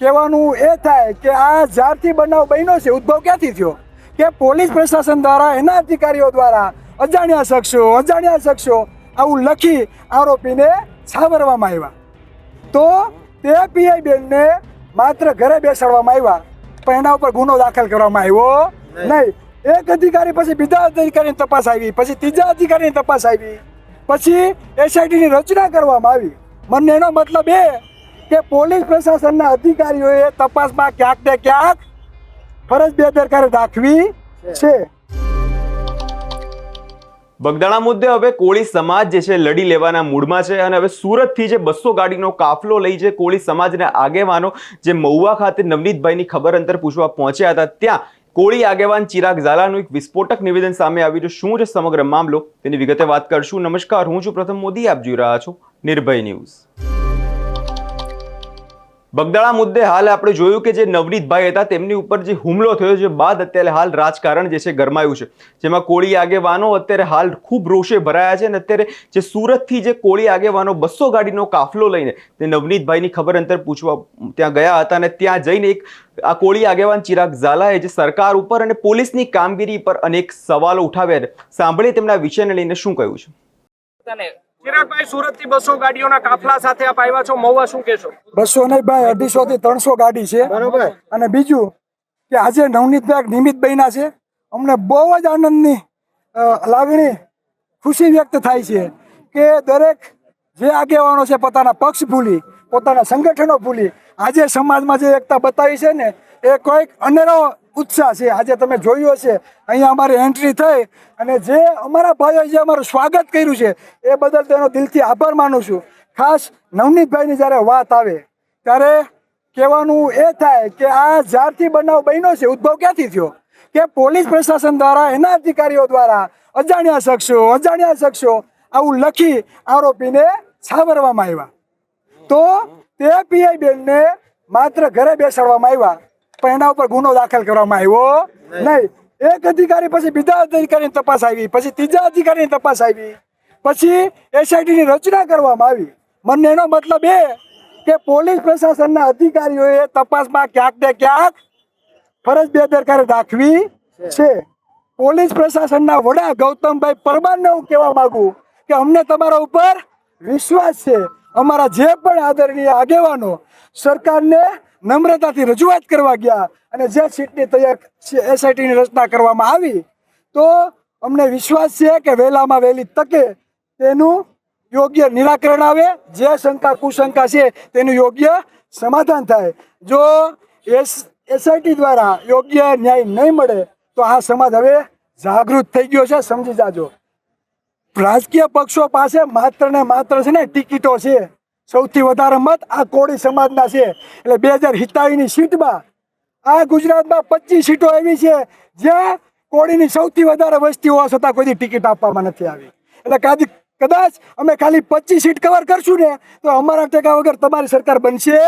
કહેવાનું એ થાય કે આ જ્યારથી બનાવ બન્યો છે ઉદ્ભવ ક્યાંથી થયો? કે પોલીસ પ્રશાસન દ્વારા એના અધિકારીઓ દ્વારા અજાણ્યા શખ્સો અજાણ્યા શખ્સો આવું લખી આરોપીને છાવરવામાં આવ્યા. તો તે પીઆઈ બેનને માત્ર ઘરે બેસાડવામાં આવ્યા પણ એના ઉપર ગુનો દાખલ કરવામાં આવ્યો નહીં. એક અધિકારી પછી બીજા અધિકારીની તપાસ આવી પછી ત્રીજા અધિકારીની તપાસ આવી પછી એસઆઈટીની રચના કરવામાં આવી. મને એનો મતલબ એ કે પોલીસ પ્રશાસનના અધિકારીઓએ તપાસમાં ક્યાંક ને ક્યાંક ફરજ બેદરકારી દાખવી છે. બગદાણા મુદ્દે હવે કોળી સમાજ જે છે લડી લેવાના મૂડમાં છે અને હવે સુરતથી જે બસો ગાડીનો કાફલો લઈ જે કોળી સમાજના આગેવાનો જે મહુવા ખાતે નવનીતભાઈની ખબર અંતર પૂછવા પહોંચ્યા હતા ત્યાં કોળી આગેવાન ચિરાગ ઝાલાનું એક વિસ્ફોટક નિવેદન સામે આવ્યું છે. શું છે સમગ્ર મામલો? તેની વિગતે વાત કરશું. નમસ્કાર હું છું પ્રથમ મોદી. આપ જોઈ રહ્યા છો નિર્ભય ન્યૂઝ. બગદાણા મુદ્દે હાલ આપણે જોયું કે જે નવનીતભાઈ હતા, તેમની ઉપર જે હુમલો થયો છે બાદ અત્યારે હાલ રાજકારણ જે છે ગરમાયું છે. જેમાં કોળી આગેવાનો અત્યારે હાલ ખૂબ રોષે ભરાયા છે અને અત્યારે જે સુરતથી જે કોળી આગેવાનો બસો ગાડીનો કાફલો લઈને તે નવનીતભાઈની ખબર અંતર પૂછવા ત્યાં ગયા હતા અને ત્યાં જઈને એક આ કોળી આગેવાન ચિરાગ ઝાલાએ જે સરકાર ઉપર અને પોલીસની કામગીરી પર અનેક સવાલો ઉઠાવ્યા સાંભળીએ તેમના વિષયને લઈને શું કહ્યું છે. ચિરાગભાઈ સુરતથી બસો ગાડીઓના કાફલા સાથે આપ આવ્યા છો. મહુવા શું કહેશો? બસો નહીં ભાઈ અઢીસો થી ત્રણસો ગાડી છે. અને બીજું કે આજે નવનીતભાઈ નિમિત બન્યા છે. અમને બહુ જ આનંદની લાગણી ખુશી વ્યક્ત થાય છે કે દરેક જે આગેવાનો છે પોતાના પક્ષ ભૂલી પોતાના સંગઠનો ભૂલી આજે સમાજમાં જે એકતા બતાવી છે ને એ કોઈક અનેરો ઉત્સાહ છે. આજે તમે જોયું હશે, અહીંયા અમારી એન્ટ્રી થઈ અને જે અમારા ભાઈઓએ જે અમારું સ્વાગત કર્યું છે, એ બદલ તેનો દિલથી આભાર માનું છું. ખાસ નવનીતભાઈની જ્યારે વાત આવે, ત્યારે કહેવાનું એ થાય કે આ જ્યારથી બનાવ બન્યો છે, ઉદ્ભવ ક્યાંથી થયો? કે પોલીસ પ્રશાસન દ્વારા, એના અધિકારીઓ દ્વારા અજાણ્યા શખ્સો અજાણ્યા શખ્સો આવું લખી આરોપીને છાવરવામાં આવ્યા. તો તે પીઆઈ બેનને માત્ર ઘરે બેસાડવામાં આવ્યા. પણ એના ઉપર ગુનો દાખલ કરવામાં આવ્યો નહીં. એક અધિકારી પછી બીજા અધિકારીની તપાસ આવી પછી ત્રીજા અધિકારીની તપાસ આવી પછી એસઆઈટીની રચના કરવામાં આવી. મને એનો મતલબ એ કે પોલીસ પ્રશાસનના અધિકારીઓએ તપાસમાં ક્યાંક ને ક્યાંક ફરજ બેદરકારી દાખવી છે. પોલીસ પ્રશાસનના વડા ગૌતમભાઈ પરમારને હું કહેવા માગું કે અમને તમારા ઉપર વિશ્વાસ છે. અમારા જે પણ આદરણીય આગેવાનો સરકારને નમ્રતાથી રજૂઆત કરવા ગયા અને જે સીટની તૈયાર એસઆઈટીની રચના કરવામાં આવી, તો અમને વિશ્વાસ છે કે વહેલામાં વહેલી તકે તેનું યોગ્ય નિરાકરણ આવે, જે શંકા કુશંકા છે તેનું યોગ્ય સમાધાન થાય. જો એસ એસઆઈટી દ્વારા યોગ્ય ન્યાય નહીં મળે, તો આ સમાજ હવે જાગૃત થઈ ગયો છે, સમજી જાજો. રાજકીય પક્ષો પાસે માત્ર ને માત્ર છે ને ટિકિટો છે. સૌથી વધારે મત આ કોળી સમાજના છે. એટલે બે હજાર સિત્તાવીસની સીટમાં આ ગુજરાતમાં પચીસ સીટો એવી છે. જ્યાં કોળીની સૌથી વધારે વસ્તી હોવા છતાં કોઈ ટિકિટ આપવામાં નથી આવી. એટલે કાદી કદાચ અમે ખાલી પચીસ સીટ કવર કરશું ને તો અમારા ટેકા વગર તમારી સરકાર બનશે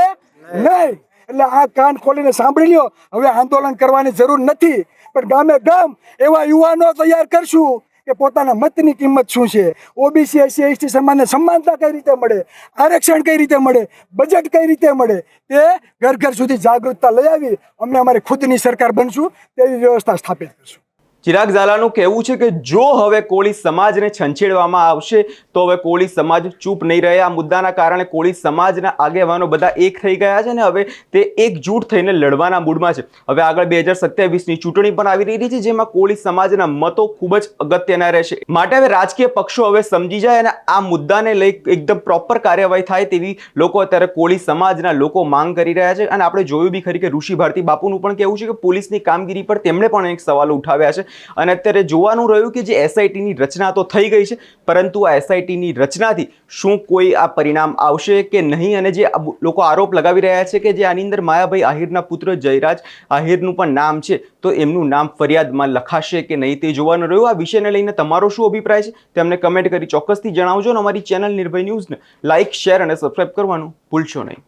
નહીં. એટલે આ કાન ખોલીને સાંભળી લ્યો. હવે આંદોલન કરવાની જરૂર નથી. પણ ગામે ગામ એવા યુવાનો તૈયાર કરશું. કે પોતાના મતની કિંમત શું છે? ઓબીસી એસસી એસટી સમાજને સમાનતા કઈ રીતે મળે? આરક્ષણ કઈ રીતે મળે? બજેટ કઈ રીતે મળે? તે ઘર ઘર સુધી જાગૃતતા લઈ આવી. અમે અમારી ખુદની સરકાર બનશું, તેવી વ્યવસ્થા સ્થાપિત કરશું. ચિરાગ ઝાલાનું કહેવું છે કે જો હવે કોળી સમાજને છંછેડવામાં આવશે, તો હવે કોળી સમાજ ચૂપ નહીં રહે. આ મુદ્દાના કારણે કોળી સમાજના આગેવાનો બધા એક થઈ ગયા છે ને હવે તે એકજૂટ થઈને લડવાના મૂડમાં છે. હવે આગળ બે હજાર સત્યાવીસની ચૂંટણી પણ આવી રહી છે, જેમાં કોળી સમાજના મતો ખૂબ જ અગત્યના રહેશે. માટે હવે રાજકીય પક્ષો હવે સમજી જાય અને આ મુદ્દાને લઈ એકદમ પ્રોપર કાર્યવાહી થાય તેવી લોકો અત્યારે કોળી સમાજના લોકો માંગ કરી રહ્યા છે. અને આપણે જોયું બી ખરી કે ઋષિ ભારતી બાપુનું પણ કહેવું છે કે પોલીસની કામગીરી પર તેમણે પણ એક સવાલ ઉઠાવ્યા છે. અને અત્યારે જોવાનું રહ્યું કે જે એસઆઈટીની રચના તો થઈ ગઈ છે, પરંતુ આ એસઆઈટીની રચનાથી શું કોઈ આ પરિણામ આવશે કે નહીં? અને જે લોકો આરોપ લગાવી રહ્યા છે કે જે આની અંદર માયાભાઈ આહિરના પુત્ર જયરાજ આહિરનું પણ નામ છે, તો એમનું નામ ફરિયાદમાં લખાશે કે નહીં તે જોવાનું રહ્યું. આ વિષયને લઈને તમારો શું અભિપ્રાય છે? તેમને કમેન્ટ કરી ચોક્કસથી જણાવજો અને અમારી ચેનલ નિર્ભય ન્યૂઝને. લાઇક શેર અને સબસ્ક્રાઇબ કરવાનું ભૂલશો નહીં.